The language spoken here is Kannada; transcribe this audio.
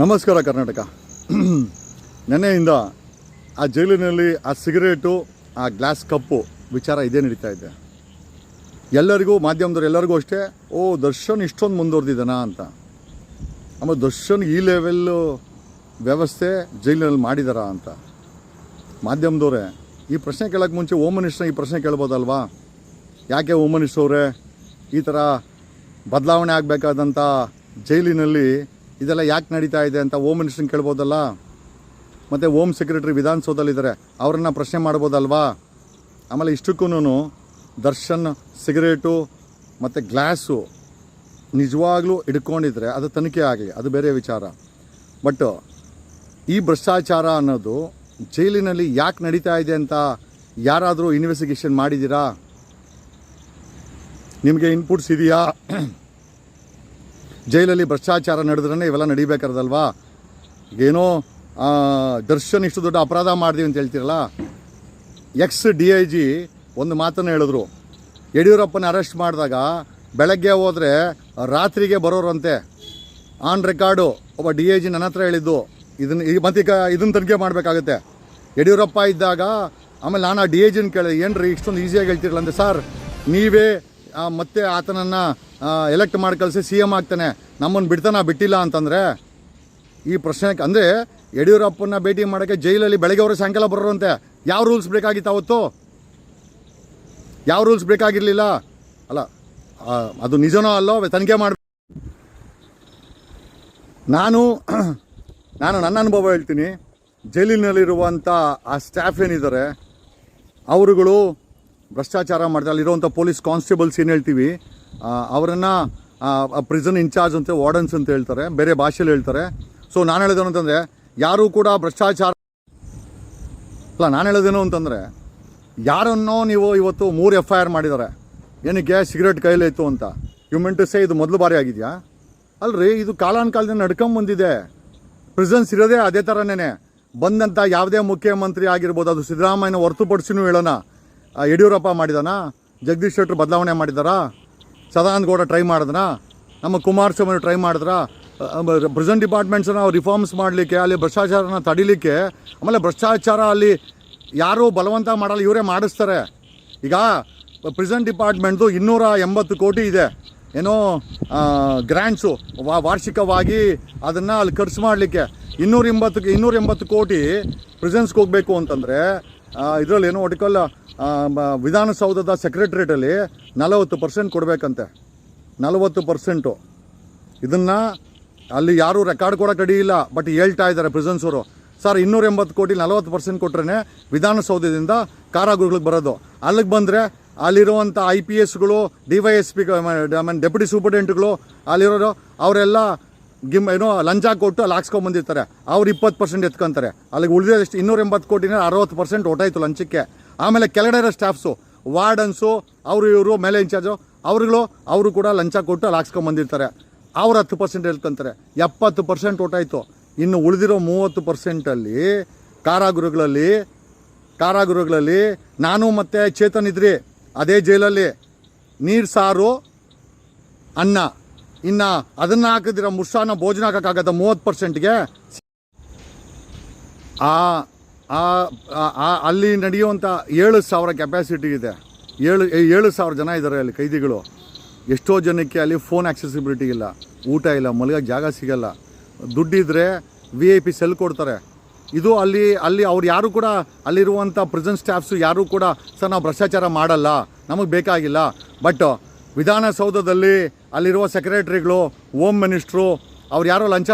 ನಮಸ್ಕಾರ ಕರ್ನಾಟಕ. ನೆನ್ನೆಯಿಂದ ಆ ಜೈಲಿನಲ್ಲಿ ಆ ಸಿಗರೇಟು, ಆ ಗ್ಲಾಸ್ ಕಪ್ಪು ವಿಚಾರ ಇದೇ ನಡೀತಾ ಇದೆ. ಎಲ್ಲರಿಗೂ, ಮಾಧ್ಯಮದವ್ರು ಎಲ್ಲರಿಗೂ ಅಷ್ಟೇ, ಓ ದರ್ಶನ್ ಇಷ್ಟೊಂದು ಮುಂದುವರೆದಿದ್ದಾನ ಅಂತ. ಆಮೇಲೆ ದರ್ಶನ್ ಈ ಲೆವೆಲ್ಲು ವ್ಯವಸ್ಥೆ ಜೈಲಿನಲ್ಲಿ ಮಾಡಿದಾರಾ ಅಂತ. ಮಾಧ್ಯಮದವರೇ, ಈ ಪ್ರಶ್ನೆ ಕೇಳೋಕ್ಕೆ ಮುಂಚೆ ಓಮ್ ಮಿನಿಸ್ಟರ್ ಈ ಪ್ರಶ್ನೆ ಕೇಳ್ಬೋದಲ್ವಾ? ಯಾಕೆ ಓಮ್ ಮಿನಿಸ್ಟರ್ ಅವರೇ? ಈ ಥರ ಬದಲಾವಣೆ ಆಗಬೇಕಾದಂಥ ಜೈಲಿನಲ್ಲಿ ಇದೆಲ್ಲ ಯಾಕೆ ನಡೀತಾ ಇದೆ ಅಂತ ಹೋಮ್ ಮಿನಿಸ್ಟ್ರನ್ನ ಕೇಳ್ಬೋದಲ್ಲ? ಮತ್ತು ಹೋಮ್ ಸೆಕ್ರೆಟರಿ ವಿಧಾನಸೌಧದಲ್ಲಿದ್ದಾರೆ. ಅವರನ್ನು ಪ್ರಶ್ನೆ ಮಾಡ್ಬೋದಲ್ವಾ? ಆಮೇಲೆ ಇಷ್ಟಕ್ಕೂ ದರ್ಶನ್, ಸಿಗರೇಟು, ಮತ್ತು ಗ್ಲಾಸು ನಿಜವಾಗ್ಲೂ ಹಿಡ್ಕೊಂಡಿದ್ರೆ ಅದು ತನಿಖೆ ಆಗಲಿ ಅದು ಬೇರೆ ವಿಚಾರ. ಬಟ್ ಈ ಭ್ರಷ್ಟಾಚಾರ ಅನ್ನೋದು ಜೈಲಿನಲ್ಲಿ ಯಾಕೆ ನಡೀತಾ ಇದೆ ಅಂತ ಯಾರಾದರೂ ಇನ್ವೆಸ್ಟಿಗೇಷನ್ ಮಾಡಿದ್ದೀರಾ? ನಿಮಗೆ ಇನ್ಪುಟ್ಸ್ ಇದೆಯಾ? ಜೈಲಲ್ಲಿ ಭ್ರಷ್ಟಾಚಾರ ನಡೆದ್ರೇ ಇವೆಲ್ಲ ನಡಿಬೇಕಾರದಲ್ವಾ? ಏನೋ ದರ್ಶನ್ ಇಷ್ಟು ದೊಡ್ಡ ಅಪರಾಧ ಮಾಡಿದೀವಿ ಅಂತ ಹೇಳ್ತೀರಲ್ಲ? ಎಕ್ಸ್ ಡಿ ಐ ಜಿ ಒಂದು ಮಾತನ್ನು ಹೇಳಿದ್ರು. ಯಡಿಯೂರಪ್ಪನ ಅರೆಸ್ಟ್ ಮಾಡಿದಾಗ ಬೆಳಗ್ಗೆ ಹೋದರೆ ರಾತ್ರಿಗೆ ಬರೋರಂತೆ. ಆನ್ ರೆಕಾರ್ಡು ಒಬ್ಬ ಡಿ ಐ ಜಿ ನನ್ನ ಹತ್ರ ಹೇಳಿದ್ದು. ಇದನ್ನು ಈಗ ಮತ್ತೀಗ ಇದನ್ನು ತನಿಖೆ ಮಾಡಬೇಕಾಗುತ್ತೆ. ಯಡಿಯೂರಪ್ಪ ಇದ್ದಾಗ ಆಮೇಲೆ ನಾನು ಆ ಡಿ ಐ ಜಿನ ಕೇಳಿದೆ ಏನ್ರಿ, ಇಷ್ಟೊಂದು ಈಸಿಯಾಗಿ ಹೇಳ್ತಿರಲ್ಲ ಅಂದರೆ ಸರ್ ನೀವೇ ಮತ್ತೆ ಆತನನ್ನು ಎಲೆಕ್ಟ್ ಮಾಡಿ ಕಳಿಸಿ ಸಿ ಎಂ ಆಗ್ತಾನೆ. ನಮ್ಮನ್ನು ಬಿಡ್ತಾನ, ಬಿಟ್ಟಿಲ್ಲ ಅಂತಂದರೆ ಈ ಪ್ರಶ್ನೆ ಅಂದರೆ ಯಡಿಯೂರಪ್ಪನ ಭೇಟಿ ಮಾಡೋಕ್ಕೆ ಜೈಲಲ್ಲಿ ಬೆಳಗ್ಗೆ ಅವರು ಸಾಯಂಕಾಲ ಬರೋರಂತೆ. ಯಾವ ರೂಲ್ಸ್ ಬೇಕಾಗಿತ್ತು ಅವತ್ತು? ಯಾವ ರೂಲ್ಸ್ ಬೇಕಾಗಿರಲಿಲ್ಲ? ಅಲ್ಲ ಅದು ನಿಜನೋ ಅಲ್ಲೋ, ತನಿಖೆ ಮಾಡಿ ನಾನು ನಾನು ನನ್ನ ಅನುಭವ ಹೇಳ್ತೀನಿ. ಜೈಲಿನಲ್ಲಿರುವಂಥ ಆ ಸ್ಟಾಫ್ ಏನಿದ್ದಾರೆ, ಅವರುಗಳು ಭ್ರಷ್ಟಾಚಾರ ಮಾಡಿದೆ ಅಲ್ಲಿರುವಂಥ ಪೊಲೀಸ್ ಕಾನ್ಸ್ಟೇಬಲ್ಸ್ ಏನು ಹೇಳ್ತೀವಿ ಅವರನ್ನು ಪ್ರಿಸನ್ ಇನ್ಚಾರ್ಜ್ ಅಂತ ವಾರ್ಡನ್ಸ್ ಅಂತ ಹೇಳ್ತಾರೆ, ಬೇರೆ ಭಾಷೆಯಲ್ಲಿ ಹೇಳ್ತಾರೆ. ಸೊ ನಾನು ಹೇಳೋದೇನು ಅಂತಂದರೆ ಯಾರೂ ಕೂಡ ಭ್ರಷ್ಟಾಚಾರ ಅಲ್ಲ, ನಾನು ಹೇಳೋದೇನು ಅಂತಂದರೆ ಯಾರನ್ನೋ ನೀವು ಇವತ್ತು ಮೂರು ಎಫ್ ಐ ಆರ್ ಮಾಡಿದ್ದಾರೆ ಏನಕ್ಕೆ ಸಿಗರೇಟ್ ಕೈಲಿ ಇತ್ತು ಅಂತ. ಸೇ ಇದು ಮೊದಲು ಬಾರಿ ಆಗಿದೆಯಾ? ಅಲ್ರಿ, ಇದು ಕಾಲಾನುಕಾಲದಿಂದ ನಡ್ಕೊಂಬಂದಿದೆ ಪ್ರಿಸನ್ಸ್ ಇರೋದೇ ಅದೇ ಥರನೇ ಬಂದಂಥ ಯಾವುದೇ ಮುಖ್ಯಮಂತ್ರಿ ಆಗಿರ್ಬೋದು, ಅದು ಸಿದ್ದರಾಮಯ್ಯನ ಹೊರತುಪಡಿಸಿನೂ ಹೇಳೋಣ. ಯಡಿಯೂರಪ್ಪ ಮಾಡಿದಾನ? ಜಗದೀಶ್ ಶೆಟ್ಟರ್ ಬದಲಾವಣೆ ಮಾಡಿದಾರಾ? ಸದಾನಂದ ಗೌಡ ಟ್ರೈ ಮಾಡಿದ್ರಾ ನಮ್ಮ ಕುಮಾರಸ್ವಾಮಿ ಟ್ರೈ ಮಾಡಿದ್ರಾ? ಪ್ರೆಸೆಂಟ್ ಡಿಪಾರ್ಟ್ಮೆಂಟ್ಸನ್ನು ರಿಫಾರ್ಮ್ಸ್ ಮಾಡಲಿಕ್ಕೆ, ಅಲ್ಲಿ ಭ್ರಷ್ಟಾಚಾರನ ತಡಿಲಿಕ್ಕೆ, ಆಮೇಲೆ ಭ್ರಷ್ಟಾಚಾರ ಅಲ್ಲಿ ಯಾರೂ ಬಲವಂತ ಮಾಡಲ್ಲ, ಇವರೇ ಮಾಡಿಸ್ತಾರೆ. ಈಗ ಪ್ರೆಸೆಂಟ್ ಡಿಪಾರ್ಟ್ಮೆಂಟ್ದು ಇನ್ನೂರ ಎಂಬತ್ತು ಕೋಟಿ ಇದೆ. ಏನೋ ಗ್ರ್ಯಾಂಟ್ಸು ವಾರ್ಷಿಕವಾಗಿ ಅದನ್ನು ಅಲ್ಲಿ ಖರ್ಚು ಮಾಡಲಿಕ್ಕೆ. ಇನ್ನೂರ ಎಂಬತ್ತು ಇನ್ನೂರ ಎಂಬತ್ತು ಕೋಟಿ ಪ್ರೆಸೆನ್ಸ್ಗೆ ಹೋಗಬೇಕು ಅಂತಂದರೆ ಇದರಲ್ಲಿ ಏನೋ ಒಟಿಕಲ್ ವಿಧಾನಸೌಧದ ಸೆಕ್ರೆಟ್ರೇಟಲ್ಲಿ ನಲವತ್ತು ಪರ್ಸೆಂಟ್ ಕೊಡಬೇಕಂತೆ. ನಲವತ್ತು ಪರ್ಸೆಂಟು ಇದನ್ನು ಅಲ್ಲಿ ಯಾರೂ ರೆಕಾರ್ಡ್ ಕೊಡೋಕೆ ರೆಡಿ ಇಲ್ಲ ಬಟ್ ಹೇಳ್ತಾ ಇದ್ದಾರೆ ಪ್ರೆಸೆನ್ಸವರು ಸರ್ ಇನ್ನೂರ ಎಂಬತ್ತು ಕೋಟಿ ನಲವತ್ತು ಪರ್ಸೆಂಟ್ ಕೊಟ್ರೇ ವಿಧಾನಸೌಧದಿಂದ ಕಾರಾಗೃಹಗಳಿಗೆ ಬರೋದು. ಅಲ್ಲಿಗೆ ಬಂದರೆ ಅಲ್ಲಿರುವಂಥ ಐ ಪಿ ಎಸ್ಗಳು ಡಿ ವೈ ಎಸ್ ಪಿ ಆಮೇಲೆ ಡೆಪ್ಯೂಟಿ ಸೂಪರ್ಡೆಂಟ್ಗಳು ಅಲ್ಲಿರೋರು, ಅವರೆಲ್ಲ ಗಿಮ್, ಏನೋ ಲಂಚ ಕೊಟ್ಟು ಅಲ್ಲಿ ಹಾಕ್ಸ್ಕೊಂಬಂದಿರ್ತಾರೆ ಅವ್ರು ಇಪ್ಪತ್ತು ಪರ್ಸೆಂಟ್ ಎತ್ಕೊಂತಾರೆ. ಅಲ್ಲಿಗೆ ಉಳಿದಷ್ಟು ಇನ್ನೂರ ಎಂಬತ್ತು ಕೋಟಿನ ಅರವತ್ತು ಪರ್ಸೆಂಟ್ ಒಟ್ಟಾಯಿತು ಲಂಚಕ್ಕೆ. ಆಮೇಲೆ ಕೆಳಗಡೆ ಇರೋ ಸ್ಟಾಫ್ಸು, ವಾರ್ಡನ್ಸು, ಅವರು ಇವರು, ಮೇಲೆ ಇನ್ಚಾರ್ಜು, ಅವ್ರುಗಳು, ಅವರು ಕೂಡ ಲಂಚ ಕೊಟ್ಟು ಅಲ್ಲಿ ಹಾಕ್ಸ್ಕೊಂಬಂದಿರ್ತಾರೆ ಅವ್ರು ಹತ್ತು ಪರ್ಸೆಂಟ್ ಹೇಳ್ಕೊಂತಾರೆ. ಎಪ್ಪತ್ತು ಪರ್ಸೆಂಟ್ ಓಟಾಯಿತು ಇನ್ನು ಉಳಿದಿರೋ ಮೂವತ್ತು ಪರ್ಸೆಂಟಲ್ಲಿ ಕಾರಾಗೃಹಗಳಲ್ಲಿ ಕಾರಾಗೃಹಗಳಲ್ಲಿ ನಾನು ಮತ್ತು ಚೇತನ್ ಇದ್ರಿ, ಅದೇ ಜೈಲಲ್ಲಿ. ನೀರು ಸಾರು, ಅನ್ನ. ಇನ್ನು ಅದನ್ನು ಹಾಕಿದಿರ ಮುರ್ಸಾನ ಭೋಜನ ಹಾಕೋಕ್ಕಾಗತ್ತ ಮೂವತ್ತು ಪರ್ಸೆಂಟ್ಗೆ. ಆ- ಅಲ್ಲಿ ನಡೆಯುವಂಥ ಏಳು ಸಾವಿರ ಕೆಪ್ಯಾಸಿಟಿ ಇದೆ. ಏಳು ಏಳು ಸಾವಿರ ಜನ ಇದ್ದಾರೆ ಅಲ್ಲಿ ಕೈದಿಗಳು. ಎಷ್ಟೋ ಜನಕ್ಕೆ ಅಲ್ಲಿ ಫೋನ್ ಆಕ್ಸೆಸಿಬಿಲಿಟಿ ಇಲ್ಲ. ಊಟ ಇಲ್ಲ ಮಲಗ ಜಾಗ ಸಿಗಲ್ಲ. ದುಡ್ಡಿದ್ರೆ ವಿ ಐ ಪಿ ಸೆಲ್ ಕೊಡ್ತಾರೆ. ಇದು ಅಲ್ಲಿ ಅಲ್ಲಿ ಅವ್ರು ಯಾರು ಕೂಡ ಅಲ್ಲಿರುವಂಥ ಪ್ರೆಸೆಂಟ್ ಸ್ಟಾಫ್ಸು ಯಾರೂ ಕೂಡ ಸರ್ ನಾವು ಭ್ರಷ್ಟಾಚಾರ ಮಾಡಲ್ಲ, ನಮಗೆ ಬೇಕಾಗಿಲ್ಲ. ಬಟ್ ವಿಧಾನಸೌಧದಲ್ಲಿ ಅಲ್ಲಿರುವ ಸೆಕ್ರೆಟ್ರಿಗಳು ಹೋಮ್ ಮಿನಿಸ್ಟ್ರು ಅವ್ರು ಯಾರೋ ಲಂಚ